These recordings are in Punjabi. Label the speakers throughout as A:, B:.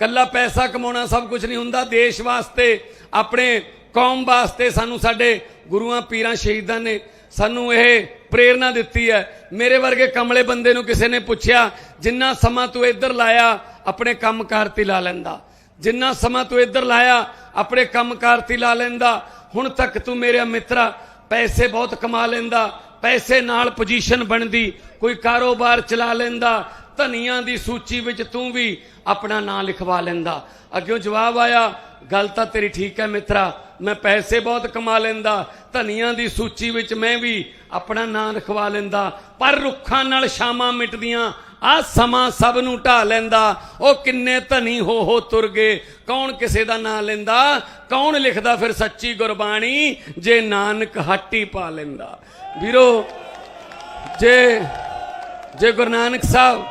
A: ਕੱਲਾ ਪੈਸਾ ਕਮਾਉਣਾ ਸਭ ਕੁਝ ਨਹੀਂ ਹੁੰਦਾ। ਦੇਸ਼ ਵਾਸਤੇ, ਆਪਣੇ ਕੌਮ ਵਾਸਤੇ ਸਾਨੂੰ ਸਾਡੇ ਗੁਰੂਆਂ, ਪੀਰਾਂ, ਸ਼ਹੀਦਾਂ ਨੇ ਸਾਨੂੰ ਇਹ ਪ੍ਰੇਰਣਾ ਦਿੱਤੀ ਹੈ। ਮੇਰੇ ਵਰਗੇ ਕਮਲੇ ਬੰਦੇ ਨੂੰ ਕਿਸੇ ਨੇ ਪੁੱਛਿਆ, ਜਿੰਨਾ ਸਮਾਂ ਤੂੰ ਇੱਧਰ ਲਾਇਆ, ਆਪਣੇ ਕੰਮਕਾਰ ਤੇ ਲਾ ਲੈਂਦਾ। ਜਿੰਨਾ ਸਮਾਂ ਤੂੰ ਇੱਧਰ ਲਾਇਆ, ਆਪਣੇ ਕੰਮਕਾਰ ਤੇ ਲਾ ਲੈਂਦਾ। ਹੁਣ ਤੱਕ ਤੂੰ ਮੇਰੇ ਮਿੱਤਰਾ ਪੈਸੇ ਬਹੁਤ ਕਮਾ ਲੈਂਦਾ, ਪੈਸੇ ਨਾਲ ਪੋਜੀਸ਼ਨ ਬਣਦੀ, ਕੋਈ ਕਾਰੋਬਾਰ ਚਲਾ ਲੈਂਦਾ ਧਨੀਆਂ ਦੀ ਸੂਚੀ ਵਿੱਚ ਤੂੰ ਵੀ ਆਪਣਾ ਨਾਂ ਲਿਖਵਾ ਲੈਂਦਾ। ਅੱਗੇ ਜਵਾਬ ਆਇਆ, ਗੱਲ ਤਾਂ ਤੇਰੀ ਠੀਕ ਹੈ ਮਿੱਤਰਾ, ਮੈਂ ਪੈਸੇ ਬਹੁਤ ਕਮਾ ਲੈਂਦਾ, ਧਨੀਆਂ ਦੀ ਸੂਚੀ ਵਿੱਚ ਮੈਂ ਵੀ ਆਪਣਾ ਨਾਂ ਲਿਖਵਾ ਲੈਂਦਾ, ਪਰ ਰੁੱਖਾਂ ਨਾਲ ਸ਼ਾਮਾਂ ਮਿਟਦੀਆਂ, ਆ ਸਮਾਂ ਸਭ ਨੂੰ ਢਾ ਲੈਂਦਾ, ਉਹ ਕਿੰਨੇ ਧਨੀ ਹੋ ਹੋ ਤੁਰ ਗਏ, ਕੌਣ ਕਿਸੇ ਦਾ ਨਾਂ ਲੈਂਦਾ, ਕੌਣ ਲਿਖਦਾ ਫਿਰ ਸੱਚੀ ਗੁਰਬਾਣੀ, ਜੇ ਨਾਨਕ ਹੱਟੀ ਪਾ ਲੈਂਦਾ। ਵੀਰੋ, ਜੇ ਜੇ ਗੁਰੂ ਨਾਨਕ ਸਾਹਿਬ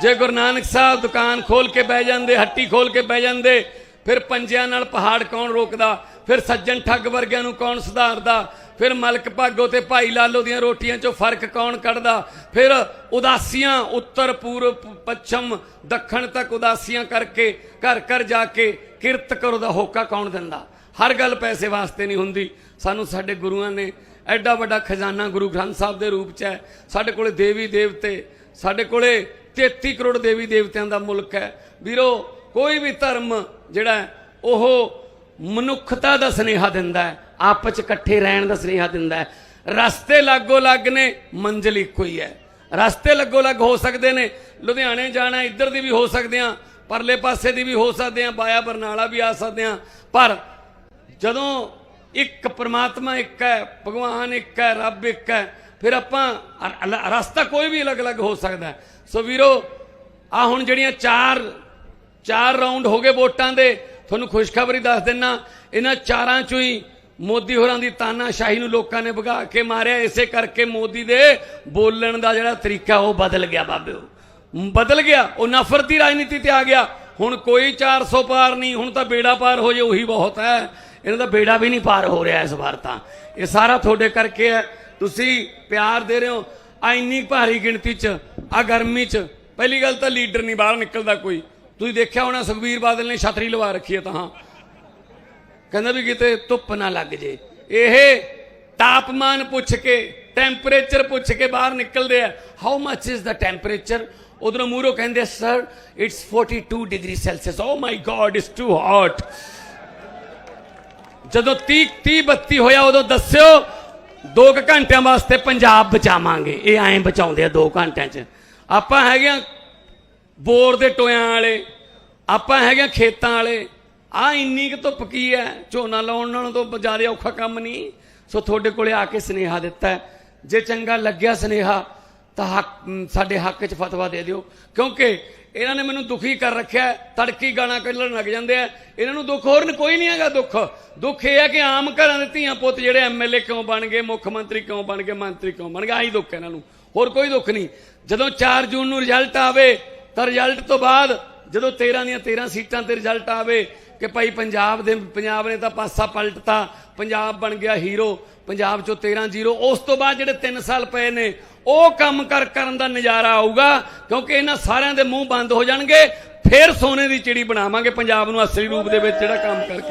A: ਜੇ ਗੁਰੂ ਨਾਨਕ ਸਾਹਿਬ ਦੁਕਾਨ ਖੋਲ ਕੇ ਬਹਿ ਜਾਂਦੇ, ਹੱਟੀ ਖੋਲ ਕੇ ਬਹਿ ਜਾਂਦੇ, ਫਿਰ ਪੰਜਿਆਂ ਨਾਲ ਪਹਾੜ ਕੌਣ ਰੋਕਦਾ? ਫਿਰ ਸੱਜਣ ਠੱਗ ਵਰਗਿਆਂ ਨੂੰ ਕੌਣ ਸੁਧਾਰਦਾ? ਫਿਰ ਮਲਕ ਭਾਗੋ ਤੇ ਭਾਈ ਲਾਲੋ ਦੀਆਂ ਰੋਟੀਆਂ 'ਚੋਂ ਫ਼ਰਕ ਕੌਣ ਕੱਢਦਾ? ਫਿਰ ਉਦਾਸੀਆਂ ਉੱਤਰ ਪੂਰਬ, ਪੱਛਮ, ਦੱਖਣ ਤੱਕ ਉਦਾਸੀਆਂ ਕਰਕੇ, ਘਰ ਘਰ ਜਾ ਕੇ ਕਿਰਤ ਕਰੋ ਦਾ ਹੋਕਾ ਕੌਣ ਦਿੰਦਾ? ਹਰ ਗੱਲ ਪੈਸੇ ਵਾਸਤੇ ਨਹੀਂ ਹੁੰਦੀ। ਸਾਨੂੰ ਸਾਡੇ ਗੁਰੂਆਂ ਨੇ ਐਡਾ ਵੱਡਾ ਖਜ਼ਾਨਾ ਗੁਰੂ ਗ੍ਰੰਥ ਸਾਹਿਬ ਦੇ ਰੂਪ 'ਚ ਹੈ। ਸਾਡੇ ਕੋਲੇ ਦੇਵੀ ਦੇਵਤੇ ਸਾਡੇ ਕੋਲੇ 33 ਕਰੋੜ ਦੇਵੀ ਦੇਵਤਿਆਂ ਦਾ ਮੁਲਕ ਹੈ। ਵੀਰੋ, ਕੋਈ ਵੀ ਧਰਮ ਜਿਹੜਾ ਉਹ ਮਨੁੱਖਤਾ ਦਾ ਸਨੇਹਾ ਦਿੰਦਾ ਹੈ, ਆਪਸ ਚ ਇਕੱਠੇ ਰਹਿਣ ਦਾ ਸਨੇਹਾ ਦਿੰਦਾ ਹੈ। ਰਸਤੇ ਲਾਗੋ ਲੱਗ ਨੇ, ਮੰਜ਼ਿਲ ਇੱਕੋ ਹੀ ਹੈ। ਰਸਤੇ ਲੱਗੋ ਲੱਗ ਹੋ ਸਕਦੇ ਨੇ, ਲੁਧਿਆਣੇ ਜਾਣਾ, ਇੱਧਰ ਦੀ ਵੀ ਹੋ ਸਕਦੇ ਆ ਪਰਲੇ ਪਾਸੇ ਦੀ ਵੀ ਹੋ ਸਕਦੇ ਆ ਬਾਇਆ ਬਰਨਾਲਾ ਵੀ ਆ ਸਕਦੇ ਆ ਪਰ ਜਦੋਂ ਇੱਕ ਪਰਮਾਤਮਾ ਇੱਕ ਹੈ, ਭਗਵਾਨ ਇੱਕ ਹੈ, ਰੱਬ ਇੱਕ ਹੈ ਫਿਰ ਆਪਾਂ ਰਸਤਾ ਕੋਈ ਵੀ ਅਲੱਗ-ਅਲੱਗ ਹੋ ਸਕਦਾ ਸੋ ਵੀਰੋ, ਆ ਹੁਣ ਜਿਹੜੀਆਂ ਚਾਰ ਚਾਰ ਰਾਉਂਡ ਹੋ ਗਏ ਵੋਟਾਂ ਦੇ, ਤੁਹਾਨੂੰ ਖੁਸ਼ਖਬਰੀ ਦੱਸ ਦਿੰਨਾ। ਇਹਨਾਂ ਚਾਰਾਂ ਚੋਂ ਹੀ ਮੋਦੀ ਹੋਰਾਂ ਦੀ ਤਾਨਾਸ਼ਾਹੀ ਨੂੰ ਲੋਕਾਂ ਨੇ ਭਗਾ ਕੇ ਮਾਰਿਆ। ਇਸੇ ਕਰਕੇ ਮੋਦੀ ਦੇ ਬੋਲਣ ਦਾ ਜਿਹੜਾ ਤਰੀਕਾ, ਉਹ ਬਦਲ ਗਿਆ ਬਾਬਿਓ। ਬਦਲ ਗਿਆ। ਉਹ ਨਫ਼ਰਤ ਦੀ ਰਾਜਨੀਤੀ ਤੇ ਆ ਗਿਆ। ਹੁਣ ਕੋਈ 400 ਪਾਰ ਨਹੀਂ। ਹੁਣ ਤਾਂ ਬੇੜਾ ਪਾਰ ਹੋ ਜੇ, ਉਹੀ ਬਹੁਤ ਹੈ। ਇਹਨਾਂ ਦਾ ਬੇੜਾ ਵੀ ਨਹੀਂ ਪਾਰ ਹੋ ਰਿਹਾ ਇਸ ਵਾਰ ਤਾਂ। ਇਹ ਸਾਰਾ ਤੁਹਾਡੇ ਕਰਕੇ ਹੈ। ਤੁਸੀਂ ਪਿਆਰ ਦੇ ਰਹੇ ਹੋ, ਆ ਇੰਨੀ ਭਾਰੀ ਗਿਣਤੀ 'ਚ, ਆ ਗਰਮੀ 'ਚ, ਪਹਿਲੀ ਗੱਲ ਤਾਂ ਲੀਡਰ ਨਹੀਂ, ਬਾਹਰ ਨਿਕਲਦਾ ਕੋਈ। ਤੁਸੀਂ ਦੇਖਿਆ ਹੋਣਾ ਸੁਖਬੀਰ ਬਾਦਲ ਨੇ ਛਤਰੀ ਲਵਾ ਰੱਖੀ ਹੈ ਤਾਂ। ਕਹਿੰਦਾ ਵੀ ਕਿਤੇ ਧੁੱਪ ਨਾ ਲੱਗ ਜੇ। ਇਹ ਤਾਪਮਾਨ ਪੁੱਛ ਕੇ ਟੈਂਪਰੇਚਰ ਪੁੱਛ ਕੇ ਬਾਹਰ ਨਿਕਲਦੇ ਆ। How much is the temperature ਉਧਰੋਂ ਮੂਰੋ ਕਹਿੰਦੇ sir it's 42 degree Celsius oh my God it's too hot ਜਦੋਂ 30 30 32 ਹੋਇਆ, ਉਦੋਂ ਦੱਸਿਓ 2 ਘੰਟਿਆਂ ਵਾਸਤੇ ਪੰਜਾਬ ਬਚਾਵਾਂਗੇ। ਇਹ ਐਂ ਬਚਾਉਂਦੇ ਆ 2 ਘੰਟਿਆਂ 'ਚ। ਆਪਾਂ ਹੈਗੇ ਆ ਬੋਰ ਦੇ ਟੋਇਆਂ ਵਾਲੇ, ਆਪਾਂ ਹੈਗੇ ਆ ਖੇਤਾਂ ਵਾਲੇ। ਆ ਇੰਨੀ ਕੁ ਧੁੱਪ ਕੀ ਹੈ? ਝੋਨਾ ਲਾਉਣ ਨਾਲੋਂ ਤੋਂ ਜ਼ਿਆਦਾ ਔਖਾ ਕੰਮ ਨਹੀਂ। ਸੋ ਤੁਹਾਡੇ ਕੋਲੇ ਆ ਕੇ ਸਨੇਹਾ ਦਿੱਤਾ ਜੇ ਚੰਗਾ ਲੱਗਿਆ ਸਨੇਹਾ ਤਾਂ ਹੱਕ ਸਾਡੇ ਹੱਕ 'ਚ ਫਤਵਾ ਦੇ ਦਿਓ। ਕਿਉਂਕਿ ਇਹਨਾਂ ਨੇ ਮੈਨੂੰ ਦੁਖੀ ਕਰ ਰੱਖਿਆ ਤੜਕੀ ਗਾਣਾ ਕੱਢਣ ਲੱਗ ਜਾਂਦੇ ਆ। ਇਹਨਾਂ ਨੂੰ ਦੁੱਖ ਹੋਰ ਕੋਈ ਨਹੀਂ ਹੈਗਾ ਦੁੱਖ। ਦੁੱਖ ਇਹ ਹੈ ਕਿ ਆਮ ਘਰਾਂ ਦੇ ਧੀਆਂ ਪੁੱਤ ਜਿਹੜੇ ਐਮਐਲਏ ਕਿਉਂ ਬਣ ਗਏ, ਮੁੱਖ ਮੰਤਰੀ ਕਿਉਂ ਬਣ ਗਏ, ਮੰਤਰੀ ਕਿਉਂ ਬਣ ਗਏ, ਆਹੀ ਦੁੱਖ ਹੈ ਇਹਨਾਂ ਨੂੰ। ਹੋਰ ਕੋਈ ਦੁੱਖ ਨਹੀਂ। ਜਦੋਂ 4 ਜੂਨ ਨੂੰ ਰਿਜ਼ਲਟ ਆਵੇ, ਤਾਂ ਰਿਜ਼ਲਟ ਤੋਂ ਬਾਅਦ ਜਦੋਂ 13 ਦੀਆਂ 13 ਸੀਟਾਂ ਤੇ ਰਿਜ਼ਲਟ ਆਵੇ ਕਿ ਭਾਈ ਪੰਜਾਬ ਦੇ, ਪੰਜਾਬ ਨੇ ਤਾਂ ਪਾਸਾ ਪਲਟਤਾ, ਪੰਜਾਬ ਬਣ ਗਿਆ ਹੀਰੋ, ਪੰਜਾਬ ਚੋਂ 13 ਜ਼ੀਰੋ। ਉਸ ਤੋਂ ਬਾਅਦ ਜਿਹੜੇ 3 ਸਾਲ ਪਏ ਨੇ, ਉਹ ਕੰਮ ਕਰ ਕਰਨ ਦਾ ਨਜ਼ਾਰਾ ਆਊਗਾ, ਕਿਉਂਕਿ ਇਹਨਾਂ ਸਾਰਿਆਂ ਦੇ ਮੂੰਹ ਬੰਦ ਹੋ ਜਾਣਗੇ, ਫਿਰ ਸੋਨੇ ਦੀ ਚਿੜੀ ਬਣਾਵਾਂਗੇ ਪੰਜਾਬ ਨੂੰ ਅਸਲੀ ਰੂਪ ਦੇ ਵਿੱਚ ਜਿਹੜਾ ਕੰਮ ਕਰਕੇ।